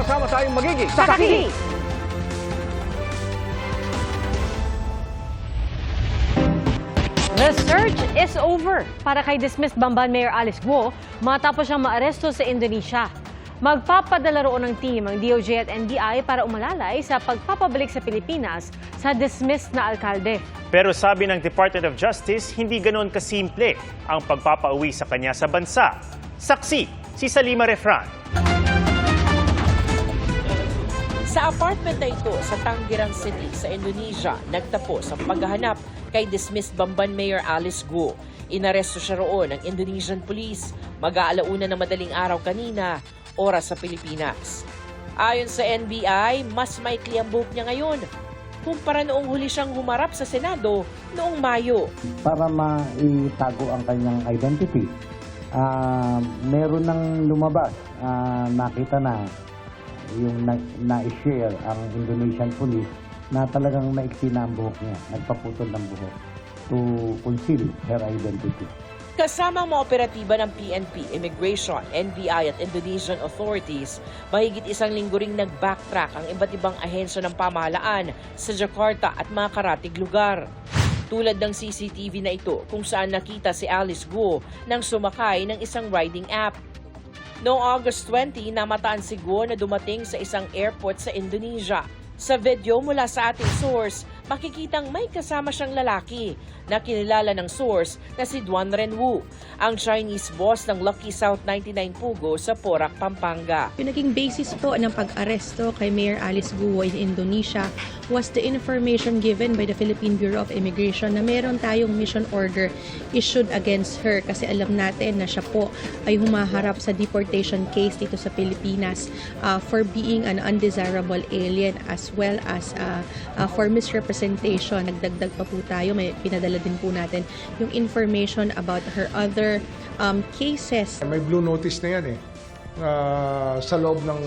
Sama-sama tayong magiging Sakaki! The search is over para kay dismissed Bamban Mayor Alice Guo matapos siyang maaresto sa Indonesia. Magpapadala roon ng team ang DOJ at NBI para umalalay sa pagpapabalik sa Pilipinas sa dismissed na alkalde. Pero sabi ng Department of Justice, hindi ganoon kasimple ang pagpapauwi sa kanya sa bansa. Saksi, si Salima Refran. Sa apartment na ito sa Tanggerang City sa Indonesia, nagtapos ang paghahanap kay dismissed Bamban Mayor Alice Guo. Inaresto siya roon ng Indonesian Police mag-aalauna ng madaling araw kanina, oras sa Pilipinas. Ayon sa NBI, mas maikli ang buhok niya ngayon kumpara noong huli siyang humarap sa Senado noong Mayo. para maitago ang kanyang identity. Ah, meron nang lumabas, ah, nakita na yung na- na-share ang Indonesian police na talagang maiksi na ang buhok niya, nagpaputol ng buhok to conceal her identity. Kasama ang mga operatiba ng PNP, Immigration, NBI at Indonesian authorities, mahigit isang linggo ring nag-backtrack ang iba't ibang ahensya ng pamahalaan sa Jakarta at mga karatig lugar. Tulad ng CCTV na ito kung saan nakita si Alice Guo nang sumakay ng isang riding app. Noong August 20, namataan si Guo na dumating sa isang airport sa Indonesia. Sa video mula sa ating source, makikitang may kasama siyang lalaki na kinilala ng source na si Duan Renwu, ang Chinese boss ng Lucky South 99 Pugo sa Porac, Pampanga. Yung naging basis po ng pag-aresto kay Mayor Alice Guo in Indonesia was the information given by the Philippine Bureau of Immigration na meron tayong mission order issued against her kasi alam natin na siya po ay humaharap sa deportation case dito sa Pilipinas uh, for being an undesirable alien as well as uh, uh, for misrepresentation. Nagdagdag pa po tayo, may pinadala din po natin yung information about her other um, cases May blue notice na yan eh. Ah, sa loob ng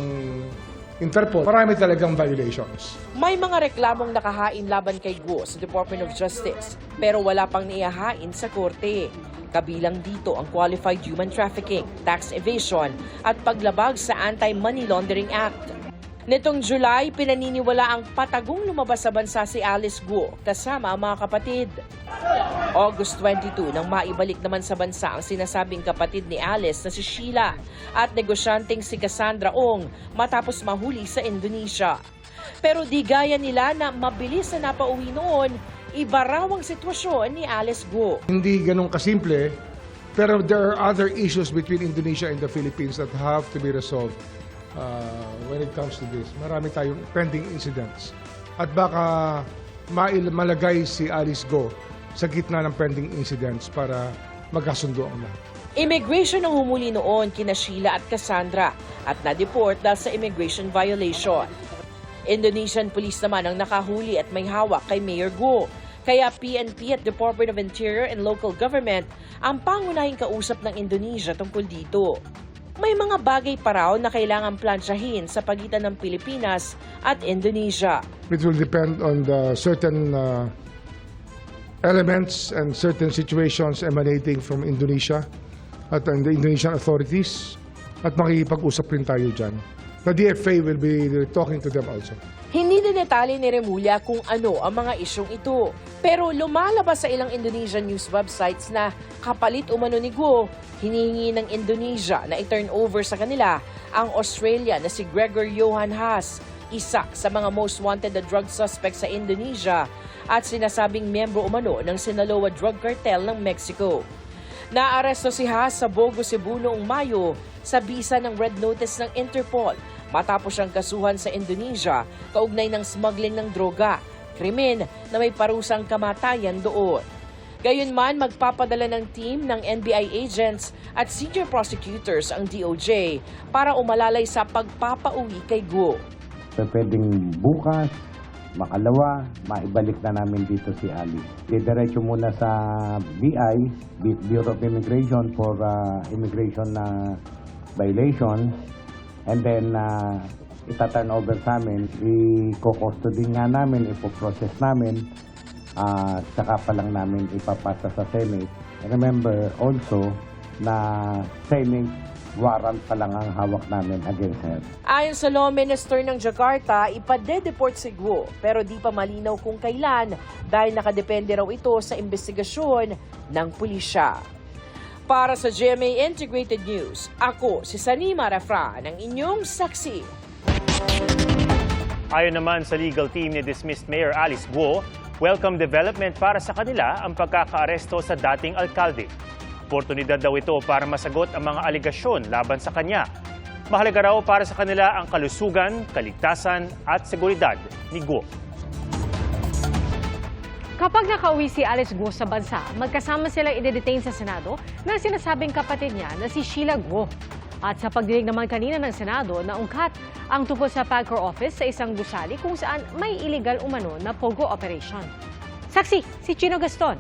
Interpol. Marami talagang violations. May mga reklamong nakahain laban kay Guo sa Department of Justice pero wala pang niyahain sa korte. Kabilang dito ang Qualified Human Trafficking, Tax Evasion at paglabag sa Anti-Money Laundering Act. Nitong July, pinaniniwala ang patagong lumabas sa bansa si Alice Guo kasama ang mga kapatid. August 22 nang maibalik naman sa bansa ang sinasabing kapatid ni Alice na si Sheila at negosyanteng si Cassandra Ong matapos mahuli sa Indonesia. Pero di gaya nila na mabilis na napauwi noon, iba raw ang sitwasyon ni Alice Guo. Hindi ganun kasimple, pero there are other issues between Indonesia and the Philippines that have to be resolved uh, when it comes to this. Marami tayong pending incidents. At baka mail malagay si Alice Go sa gitna ng pending incidents para magkasundo ang lahat. Immigration ang humuli noon kina Sheila at Cassandra at na-deport dahil sa immigration violation. Indonesian police naman ang nakahuli at may hawak kay Mayor Guo. Kaya PNP at Department of Interior and Local Government ang pangunahing kausap ng Indonesia tungkol dito. May mga bagay pa raw na kailangan plansyahin sa pagitan ng Pilipinas at Indonesia. It will depend on the certain uh, elements and certain situations emanating from Indonesia at and the Indonesian authorities at makikipag-usap rin tayo dyan. The DFA will be talking to them also. Hindi din detalye ni Remulla kung ano ang mga isyong ito. Pero lumalabas sa ilang Indonesian news websites na kapalit umano ni Guo, hinihingi ng Indonesia na i-turn over sa kanila ang Australia na si Gregor Johan Haas, isa sa mga most wanted na drug suspect sa Indonesia at sinasabing miyembro umano ng Sinaloa Drug Cartel ng Mexico. Naaresto si Haas sa Bogo, Cebu noong Mayo sa bisa ng red notice ng Interpol matapos siyang kasuhan sa Indonesia kaugnay ng smuggling ng droga, krimen na may parusang kamatayan doon. Gayunman, magpapadala ng team ng NBI agents at senior prosecutors ang DOJ para umalalay sa pagpapauwi kay Guo. Pwedeng bukas, makalawa, maibalik na namin dito si Ali. Didiretso muna sa BI, Bu- Bureau of Immigration for uh, immigration na violation. And then, uh, itaturn over sa amin, i-custody nga namin, ipoprocess namin, uh, saka pa lang namin ipapasa sa Senate. Remember also na Senate warrant pa lang ang hawak namin against her. Ayon sa Law Minister ng Jakarta, ipadedeport si Guo pero di pa malinaw kung kailan dahil nakadepende raw ito sa investigasyon ng pulisya. Para sa GMA Integrated News, ako si Sanima Rafra ng inyong saksi. Ayon naman sa legal team ni dismissed Mayor Alice Guo, welcome development para sa kanila ang pagkakaaresto sa dating alkalde. Oportunidad daw ito para masagot ang mga aligasyon laban sa kanya. Mahalaga raw para sa kanila ang kalusugan, kaligtasan at seguridad ni Guo. Kapag nakauwi si Alice Guo sa bansa, magkasama silang idedetain sa Senado ng sinasabing kapatid niya na si Sheila Guo. At sa pagdinig naman kanina ng Senado, naungkat ang tungkol sa PAGCOR office sa isang gusali kung saan may illegal umano na POGO operation. Saksi, si Chino Gaston.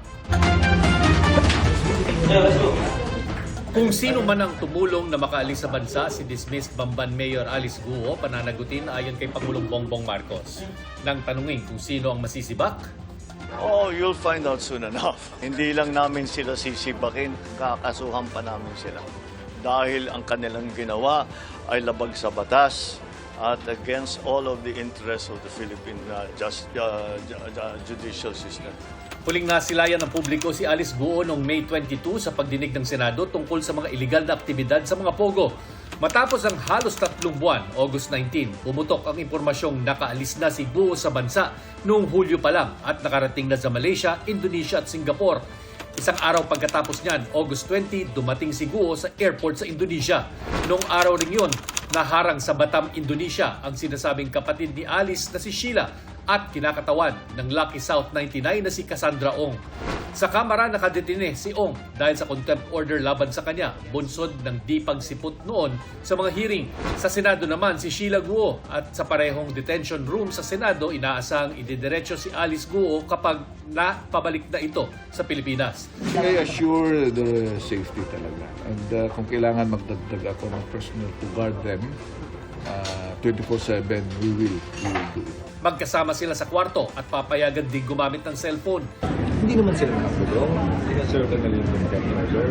Kung sino man ang tumulong na makaalis sa bansa, si dismissed Bamban Mayor Alice Guo pananagutin ayon kay Pangulong Bongbong Marcos. Nang tanungin kung sino ang masisibak, Oh, you'll find out soon enough. Hindi lang namin sila sisibakin, kakasuhan pa namin sila. Dahil ang kanilang ginawa ay labag sa batas at against all of the interests of the Philippine uh, just, uh, ju- judicial system. huling nasilayan ng publiko si Alice Guo noong May 22 sa pagdinig ng Senado tungkol sa mga iligal na aktibidad sa mga pogo. Matapos ang halos tatlong buwan, August 19, pumutok ang impormasyong nakaalis na si Guo sa bansa noong Hulyo pa lang at nakarating na sa Malaysia, Indonesia at Singapore. Isang araw pagkatapos niyan, August 20, dumating si Guo sa airport sa Indonesia. Noong araw ring yun, naharang sa Batam, Indonesia ang sinasabing kapatid ni Alice na si Sheila at kinakatawan ng Lucky South 99 na si Cassandra Ong. Sa kamara nakadetine si Ong dahil sa contempt order laban sa kanya, bunsod ng di pagsipot noon sa mga hearing. Sa Senado naman si Sheila Guo at sa parehong detention room sa Senado inaasang ididiretso si Alice Guo kapag napabalik na ito sa Pilipinas. I assure the safety talaga. And uh, kung kailangan magdagdag ako ng personnel to guard them, uh, 24-7, we will, we will do it. Magkasama sila sa kwarto at papayagan din gumamit ng cellphone. Hindi naman sila nakatulong. Sinaserve na nila yung order.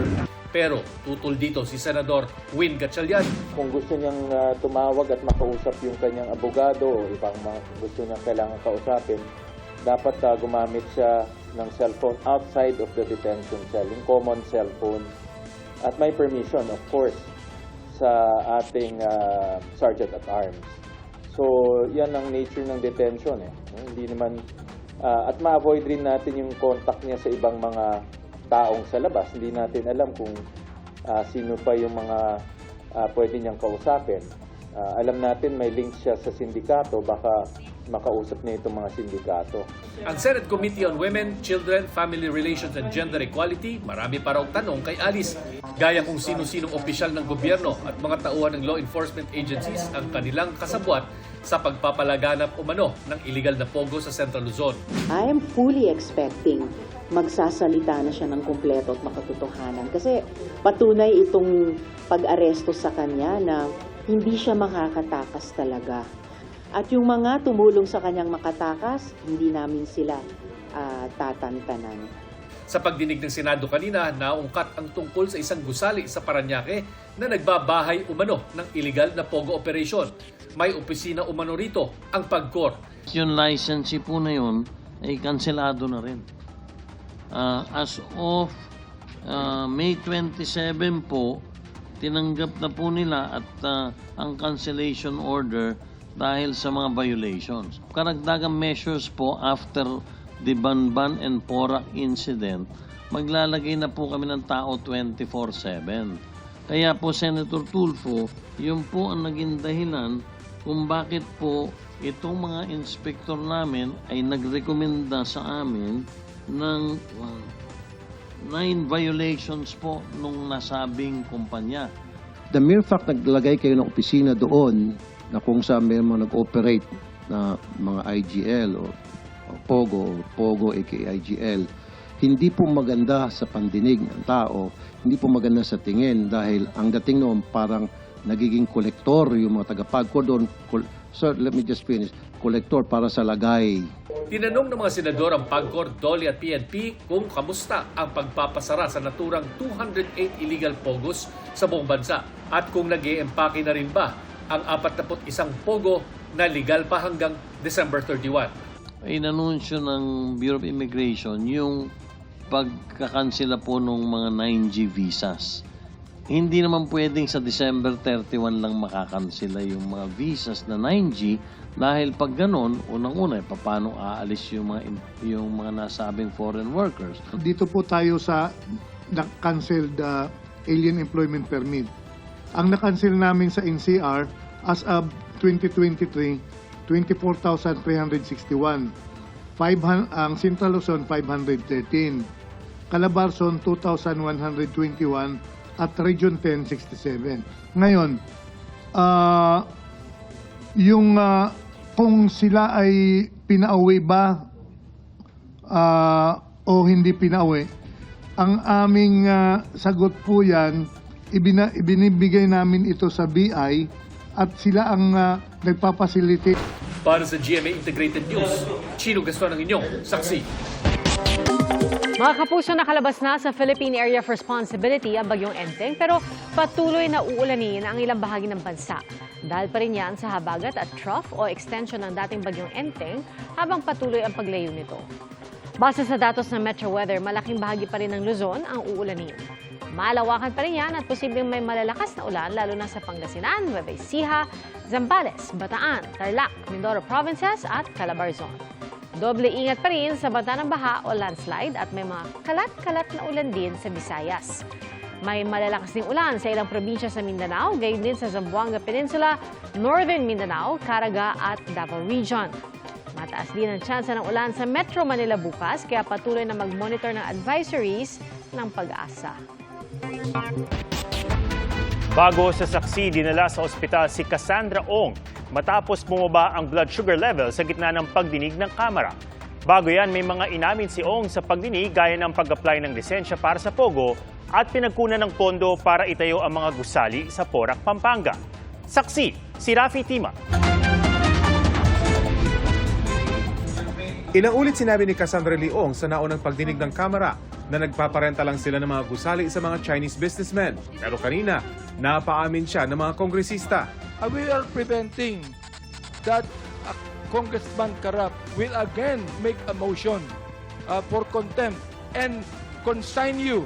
Pero tutol dito si Senador Win Gatchalian kung gusto niyang ah, tumawag at makausap yung kanyang abogado o ibang mga gusto niyang kailangan kausapin, dapat ah, gumamit siya ng cellphone outside of the detention cell, yung common cellphone. At may permission, of course, sa ating ah, Sergeant at Arms. So, yan ang nature ng detention. Eh. Hindi naman, ah, at ma-avoid rin natin yung contact niya sa ibang mga taong sa labas. Hindi natin alam kung ah, sino pa yung mga ah, pwede niyang kausapin. Ah, alam natin may link siya sa sindikato, baka makausap niya itong mga sindikato. Ang Senate Committee on Women, Children, Family Relations and Gender Equality, marami pa raw tanong kay Alice. Gaya kung sino-sinong opisyal ng gobyerno at mga tauhan ng law enforcement agencies ang kanilang kasabwat sa pagpapalaganap umano ng illegal na pogo sa Central Luzon. I am fully expecting magsasalita na siya ng kumpleto at makatotohanan. Kasi patunay itong pag-aresto sa kanya na hindi siya makakatakas talaga. At yung mga tumulong sa kanyang makatakas, hindi namin sila ah, tatantanan. Sa pagdinig ng Senado kanina, naungkat ang tungkol sa isang gusali sa Paranaque na nagbabahay umano ng illegal na pogo operation. May opisina umano rito, ang PAGCOR. Yung license po na yun ay kanselado na rin. Ah, as of ah, May 27 po, tinanggap na po nila at ah, ang cancellation order dahil sa mga violations. Karagdagang measures po after the Banban and Pora incident, maglalagay na po kami ng tao 24-7. Kaya po, Senator Tulfo, yun po ang naging dahilan kung bakit po itong mga inspector namin ay nagrekomenda sa amin ng uh, nine violations po nung nasabing kumpanya. The mere fact naglagay kayo ng opisina doon na kung saan may mga nag-operate na mga IGL o, o POGO, POGO aka IGL, hindi po maganda sa pandinig ng tao, hindi po maganda sa tingin dahil ang dating noon parang nagiging kolektor yung mga tagapagko doon. Kol- Sir, let me just finish. Kolektor para sa lagay. Tinanong ng mga senador ang PAGCOR, DOLE at PNP kung kamusta ang pagpapasara sa naturang 208 illegal pogos sa buong bansa at kung nag empake na rin ba ang 41 pogo na legal pa hanggang December 31. inanunsyo ng Bureau of Immigration yung pagkakansela po ng mga 9G visas. Hindi naman pwedeng sa December 31 lang makakansela yung mga visas na 9G dahil pag ganon, unang-una, eh, paano aalis yung mga, yung mga nasabing foreign workers? Dito po tayo sa na-canceled uh, alien employment permit. Ang na-cancel namin sa NCR as of 2023, 24,361. 500, ang Central Luzon, 513. Calabarzon, 2,121 at Region 10, 67. Ngayon, ah yung ah, kung sila ay pinauwi ba ah, o hindi pinauwi, ang aming ah, sagot po yan, ibina, ibinibigay namin ito sa BI at sila ang uh, nagpapacilitate Para sa GMA Integrated News, Chino Gaston ang inyong saksi. Mga kapuso, nakalabas na sa Philippine Area of Responsibility ang bagyong Enteng pero patuloy na uulanin ang ilang bahagi ng bansa. Dahil pa rin yan sa habagat at trough o extension ng dating bagyong Enteng habang patuloy ang paglayo nito. Base sa datos ng Metro Weather, malaking bahagi pa rin ng Luzon ang uulanin. Malawakan pa rin yan at posibleng may malalakas na ulan lalo na sa Pangasinan, Nueva Ecija, Zambales, Bataan, Tarlac, Mindoro Provinces at Calabarzon. Doble ingat pa rin sa banta ng baha o landslide at may mga kalat-kalat na ulan din sa Visayas. May malalakas ding ulan sa ilang probinsya sa Mindanao, gayon din sa Zamboanga Peninsula, Northern Mindanao, Caraga at Davao Region. Mataas din ang tsansa ng ulan sa Metro Manila bukas, kaya patuloy na mag-monitor ng advisories ng pag-asa. Bago sa saksi, dinala sa ospital si Cassandra Ong matapos bumaba ang blood sugar level sa gitna ng pagdinig ng kamera. Bago yan, may mga inamin si Ong sa pagdinig gaya ng pag-apply ng lisensya para sa Pogo at pinagkunan ng pondo para itayo ang mga gusali sa Porac, Pampanga. Saksi, si Rafi Tima. Ilang ulit sinabi ni Cassandra Leong sa naunang pagdinig ng kamera na nagpaparenta lang sila ng mga gusali sa mga Chinese businessmen. Pero kanina, napaamin siya ng mga kongresista. Uh, we are preventing that a Congressman Karap will again make a motion uh, for contempt and consign you,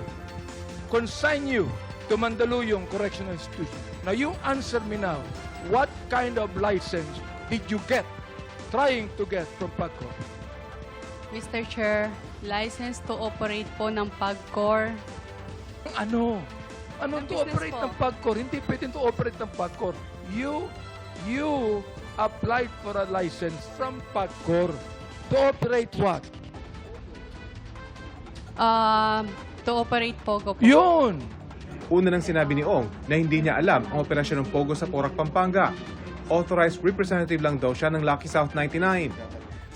consign you to Mandaluyong Correctional Institution. Now you answer me now, what kind of license did you get, trying to get from PAGCOR? Mr. Chair, license to operate po ng PAGCOR. Ano? Ano to business operate po. ng PAGCOR? Hindi pwedeng to operate ng PAGCOR. You, you applied for a license from PAGCOR. To operate what? Um, to operate POGO po. Yun! Una nang sinabi ni Ong na hindi niya alam ang operasyon ng Pogo sa Porac, Pampanga. Authorized representative lang daw siya ng Lucky South 99.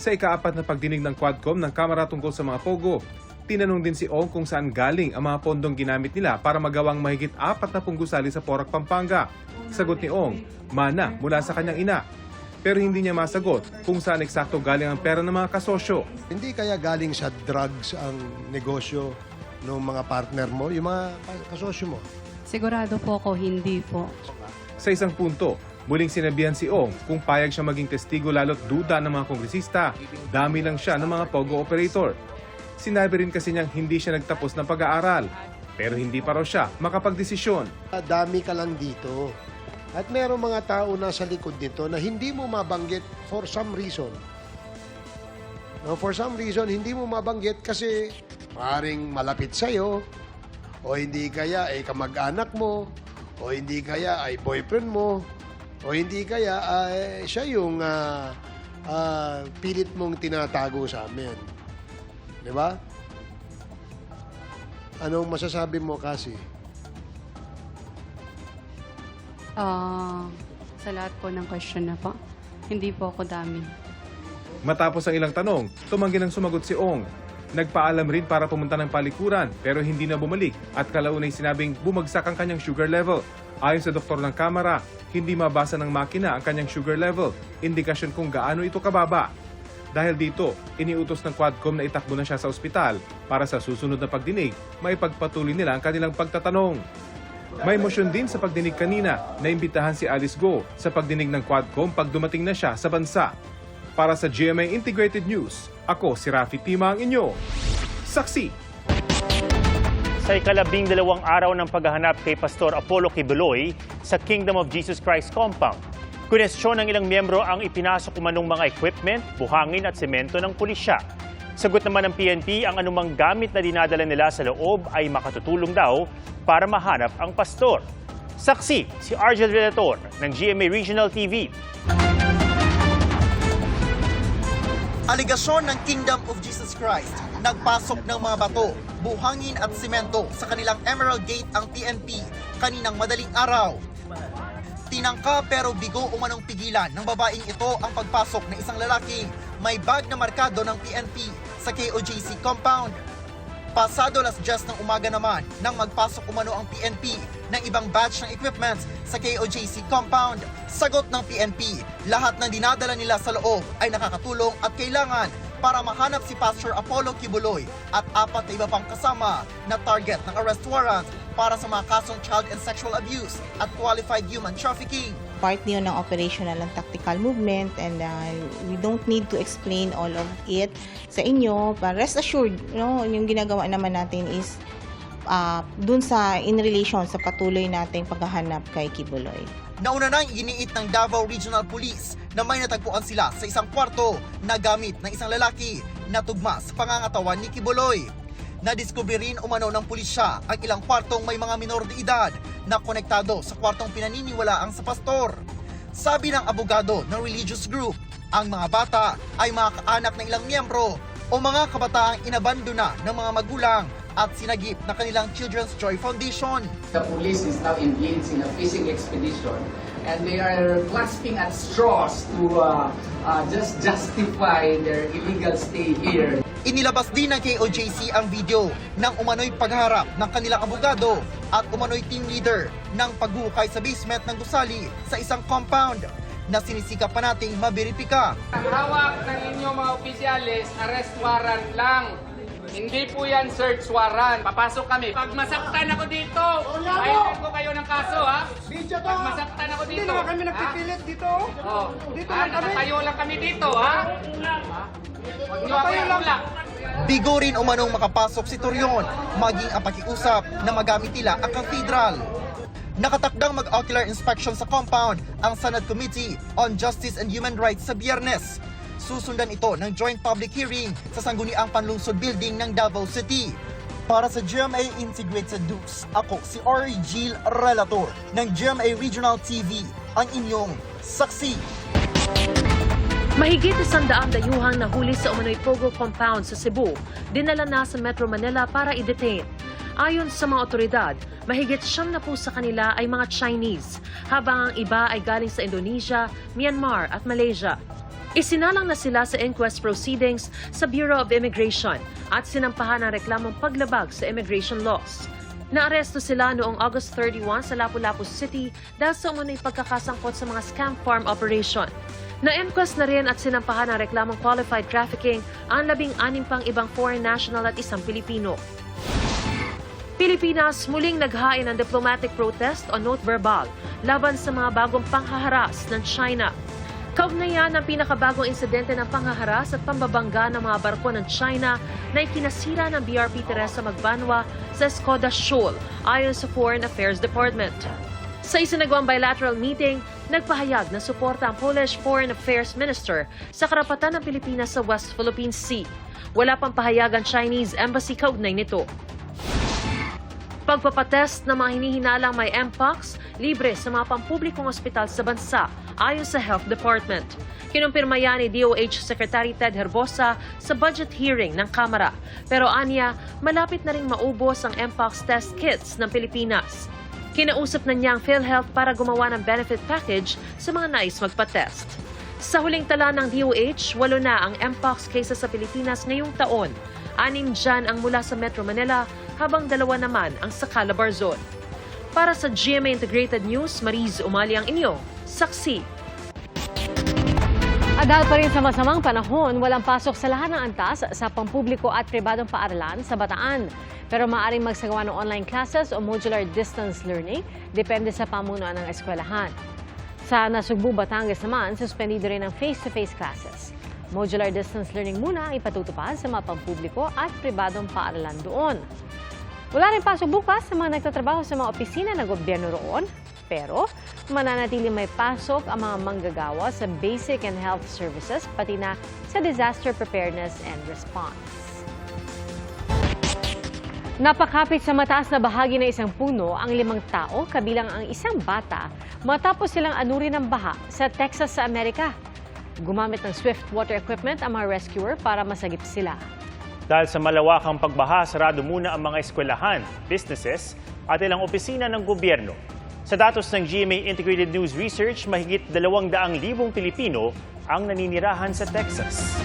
Sa ikaapat na pagdinig ng Quadcom ng Kamara tungkol sa mga Pogo, tinanong din si Ong kung saan galing ang mga pondong ginamit nila para magawang mahigit apat na punggusali sa Porac, Pampanga. Sagot ni Ong, mana mula sa kanyang ina. Pero hindi niya masagot kung saan eksakto galing ang pera ng mga kasosyo. Hindi kaya galing sa drugs ang negosyo ng mga partner mo, yung mga kasosyo mo? Sigurado po ako, hindi po. Sa isang punto, muling sinabihan si Ong kung payag siya maging testigo lalo't duda ng mga kongresista. Dami lang siya ng mga Pogo operator. Sinabi rin kasi niyang hindi siya nagtapos ng pag-aaral. Pero hindi pa raw siya makapagdesisyon. Dami ka lang dito. At merong mga tao na sa likod nito na hindi mo mabanggit for some reason. No, for some reason, hindi mo mabanggit kasi maring malapit sa'yo, o hindi kaya ay kamag-anak mo, o hindi kaya ay boyfriend mo, o hindi kaya ay siya yung ah, ah, pilit mong tinatago sa amin. Di ba? Anong masasabi mo kasi? Ah, sa lahat po ng question na po, hindi po ako dami. Matapos ang ilang tanong, tumanggi ng sumagot si Ong. Nagpaalam rin para pumunta ng palikuran pero hindi na bumalik at kalaunay sinabing bumagsak ang kanyang sugar level. Ayon sa doktor ng kamera, hindi mabasa ng makina ang kanyang sugar level, indikasyon kung gaano ito kababa. Dahil dito, iniutos ng Quadcom na itakbo na siya sa ospital para sa susunod na pagdinig, may pagpatuloy nila ang kanilang pagtatanong. May motion din sa pagdinig kanina na imbitahan si Alice Go sa pagdinig ng Quadcom pag dumating na siya sa bansa. Para sa GMA Integrated News, ako si Rafi Tima ang inyo. Saksi! Sa ikalabing dalawang araw ng paghahanap kay Pastor Apollo Kibuloy sa Kingdom of Jesus Christ compound, kunestyon ng ilang miyembro ang ipinasok umanong mga equipment, buhangin at semento ng pulisya. Sagot naman ng PNP, ang anumang gamit na dinadala nila sa loob ay makatutulong daw para mahanap ang pastor. Saksi si Argel Relator ng GMA Regional TV. Aligasyon ng Kingdom of Jesus Christ, nagpasok ng mga bato, buhangin at simento sa kanilang Emerald Gate ang PNP kaninang madaling araw. Tinangka pero bigo umanong pigilan ng babaeng ito ang pagpasok ng isang lalaking may bag na markado ng PNP sa KOJC compound. Pasado las 10 ng umaga naman nang magpasok umano ang PNP ng ibang batch ng equipment sa KOJC compound. Sagot ng PNP, lahat ng dinadala nila sa loob ay nakakatulong at kailangan para mahanap si Pastor Apollo Kibuloy at apat na iba pang kasama na target ng arrest warrant para sa mga kasong child and sexual abuse at qualified human trafficking. Part yun ng operational and tactical movement and uh, we don't need to explain all of it sa inyo. But rest assured, no, yung ginagawa naman natin is uh, dun sa in relation sa patuloy nating paghahanap kay Kibuloy. Nauna nang iniit ng Davao Regional Police na may natagpuan sila sa isang kwarto na gamit ng isang lalaki na tugma sa pangangatawan ni Kibuloy. Nadiskubre rin umano ng pulisya ang ilang kwartong may mga minor de edad na konektado sa kwartong pinaniniwalaang sa pastor. Sabi ng abogado ng religious group, ang mga bata ay mga kaanak ng ilang miyembro o mga kabataang inabandona ng mga magulang at sinagip na kanilang Children's Joy Foundation. The police is now engaged in a fishing expedition and they are grasping at straws to uh, uh, just justify their illegal stay here. Inilabas din ng KOJC ang video ng umano'y pagharap ng kanilang abogado at umano'y team leader ng paghuhukay sa basement ng gusali sa isang compound na sinisikap pa nating mabiripika. Hawak ng inyong mga opisyalis, arrest warrant lang. Hindi po yan search warrant. Papasok kami. Pag masaktan ako dito, pahitin ko kayo ng kaso, ha? Pag masaktan ako dito. Hindi naman kami nagpipilit dito. Oh. Dito lang kami. Nakatayo lang kami dito, ha? Huwag niyo ako ilulak. Bigo rin umanong makapasok si Torion, maging ang pakiusap na magamit nila ang cathedral. Nakatakdang mag-ocular inspection sa compound ang Senate Committee on Justice and Human Rights sa biyernes. Susundan ito ng joint public hearing sa Sangguniang Panlungsod Building ng Davao City. Para sa GMA Integrated News, ako si R. Gil Relator ng GMA Regional TV, ang inyong saksi. Mahigit isang daang dayuhang nahuli sa umano'y Pogo compound sa Cebu, dinala na sa Metro Manila para i-detain. Ayon sa mga otoridad, mahigit siyam na po sa kanila ay mga Chinese, habang ang iba ay galing sa Indonesia, Myanmar at Malaysia. Isinalang na sila sa inquest proceedings sa Bureau of Immigration at sinampahan ng reklamong paglabag sa immigration laws. Naaresto sila noong August 31 sa Lapu-Lapu City dahil sa umano'y pagkakasangkot sa mga scam farm operation. Na-inquest na rin at sinampahan ng reklamong qualified trafficking ang labing-anim pang ibang foreign national at isang Pilipino. Pilipinas muling naghain ng diplomatic protest o note verbal laban sa mga bagong panghaharas ng China. Kaugnayan ang pinakabagong insidente ng panghaharas at pambabangga ng mga barko ng China na ikinasira ng BRP Teresa Magbanwa sa Skoda Shoal ayon sa Foreign Affairs Department. Sa isinagawang bilateral meeting, nagpahayag na suporta ang Polish Foreign Affairs Minister sa karapatan ng Pilipinas sa West Philippine Sea. Wala pang pahayag ang Chinese Embassy kaugnay nito. Pagpapatest ng mga hinihinalang may Mpox, libre sa mga pampublikong ospital sa bansa, ayon sa Health Department. Kinumpirma yan ni DOH Secretary Ted Herbosa sa budget hearing ng Kamara. Pero anya, malapit na ring maubos ang Mpox test kits ng Pilipinas. Kinausap na niya ang PhilHealth para gumawa ng benefit package sa mga nais magpa-test. Sa huling tala ng DOH, walo na ang Mpox cases sa Pilipinas ngayong taon. Anim dyan ang mula sa Metro Manila, habang dalawa naman ang sa Calabar Zone. Para sa GMA Integrated News, Mariz Umali ang inyo, saksi. At dahil pa rin sa masamang panahon, walang pasok sa lahat ng antas sa pampubliko at pribadong paaralan sa Bataan. Pero maaaring magsagawa ng online classes o modular distance learning, depende sa pamunuan ng eskwelahan. Sa Nasugbu, Batangas naman, suspendido rin ang face-to-face classes. Modular distance learning muna ipatutupad sa mga pampubliko at pribadong paaralan doon. Wala rin pasok bukas sa mga nagtatrabaho sa mga opisina ng gobyerno roon, pero mananatili may pasok ang mga manggagawa sa basic and health services pati na sa disaster preparedness and response. Napakapit sa mataas na bahagi ng isang puno ang limang tao kabilang ang isang bata matapos silang anurin ng baha sa Texas sa Amerika. Gumamit ng swift water equipment ang mga rescuer para masagip sila. Dahil sa malawakang pagbaha, sarado muna ang mga eskwelahan, businesses at ilang opisina ng gobyerno. Sa datos ng GMA Integrated News Research, mahigit 200,000 Pilipino ang naninirahan sa Texas.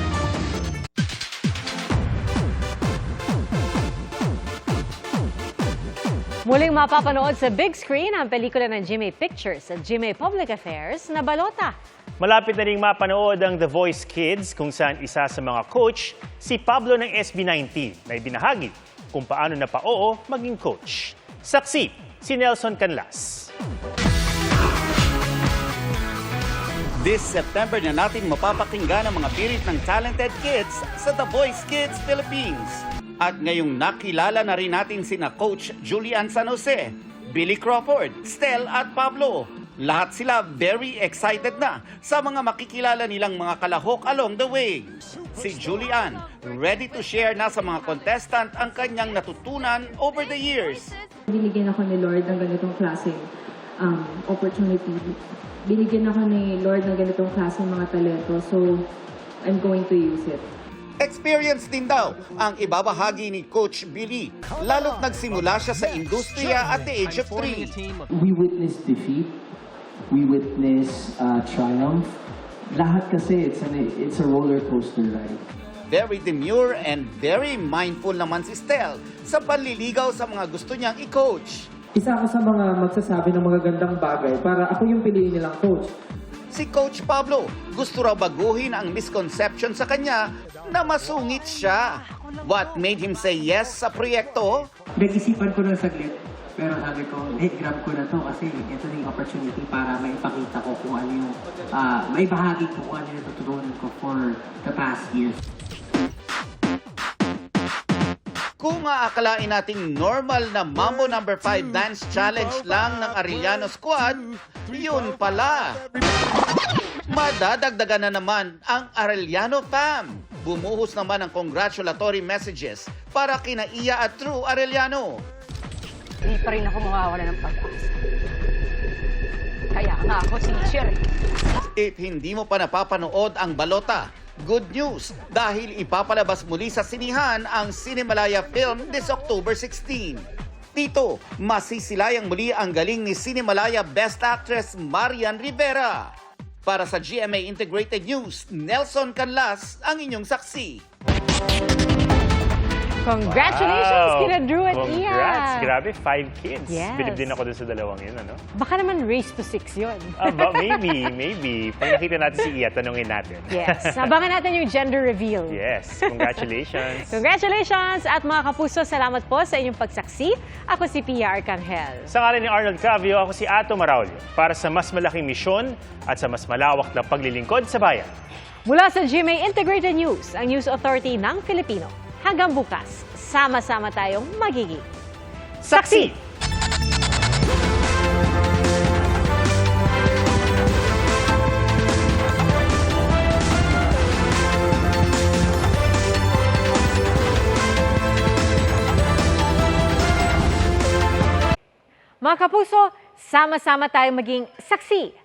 Muling mapapanood sa big screen ang pelikula ng GMA Pictures at GMA Public Affairs na Balota. Malapit na ring mapanood ang The Voice Kids kung saan isa sa mga coach, si Pablo ng SB19 na ibinahagi kung paano na pa-oo maging coach. Saksi, si Nelson Canlas. This September na natin mapapakinggan ang mga pirit ng talented kids sa The Voice Kids Philippines. At ngayong nakilala na rin natin sina Coach Julian San Jose, Billy Crawford, Stel at Pablo. Lahat sila very excited na sa mga makikilala nilang mga kalahok along the way. Si Julian, ready to share na sa mga contestant ang kanyang natutunan over the years. Binigyan ako ni Lord ng ganitong klaseng um, opportunity. Binigyan ako ni Lord ng ganitong klaseng mga talento. So, I'm going to use it. Experience din daw ang ibabahagi ni Coach Billy, lalo't nagsimula siya sa industriya at the age of 3. We witness defeat. We witness uh, triumph. Lahat kasi it's, an, it's a roller coaster ride. Very demure and very mindful naman si Stel sa panliligaw sa mga gusto niyang i-coach. Isa ako sa mga magsasabi ng magagandang bagay para ako yung piliin nilang coach. Si Coach Pablo gusto raw baguhin ang misconception sa kanya na masungit siya. What made him say yes sa proyekto? Nag-isipan ko ng saglit, pero sabi ko, eh, grab ko na to kasi ito na yung opportunity para maipakita ko kung ano yung, uh, maibahagi ko kung ano yung natutunan ko for the past year. Kung aakalain nating normal na Mambo number 5 dance challenge lang ng Arellano Squad, yun pala. Madadagdagan na naman ang Arellano fam. Bumuhos naman ang congratulatory messages para kina Iya at True Arellano. Hindi pa rin ako mawawala ng pag-asa. Kaya nga ako teacher. If hindi mo pa napapanood ang balota, good news dahil ipapalabas muli sa sinihan ang Cinemalaya film this October 16. Dito, masisilayang muli ang galing ni Cinemalaya Best Actress Marian Rivera. Para sa GMA Integrated News, Nelson Canlas ang inyong saksi. Congratulations Wow! kina Drew at Congrats! Iya! Grabe, five kids. Yes. Bilib din ako dun sa dalawang yun, ano? Baka naman race to six yun. Aba, maybe, maybe. Pag nakita natin si Iya, tanungin natin. yes. Abangan natin yung gender reveal. yes, congratulations. Congratulations! At mga kapuso, salamat po sa inyong pagsaksi. Ako si Pia Arcangel. Sa ngalan ni Arnold Cavio, ako si Ato Maraulio para sa mas malaking misyon at sa mas malawak na paglilingkod sa bayan. Mula sa GMA Integrated News, ang News Authority ng Filipino. Hanggang bukas, sama-sama tayong magiging Saksi! Mga kapuso, sama-sama tayong maging saksi.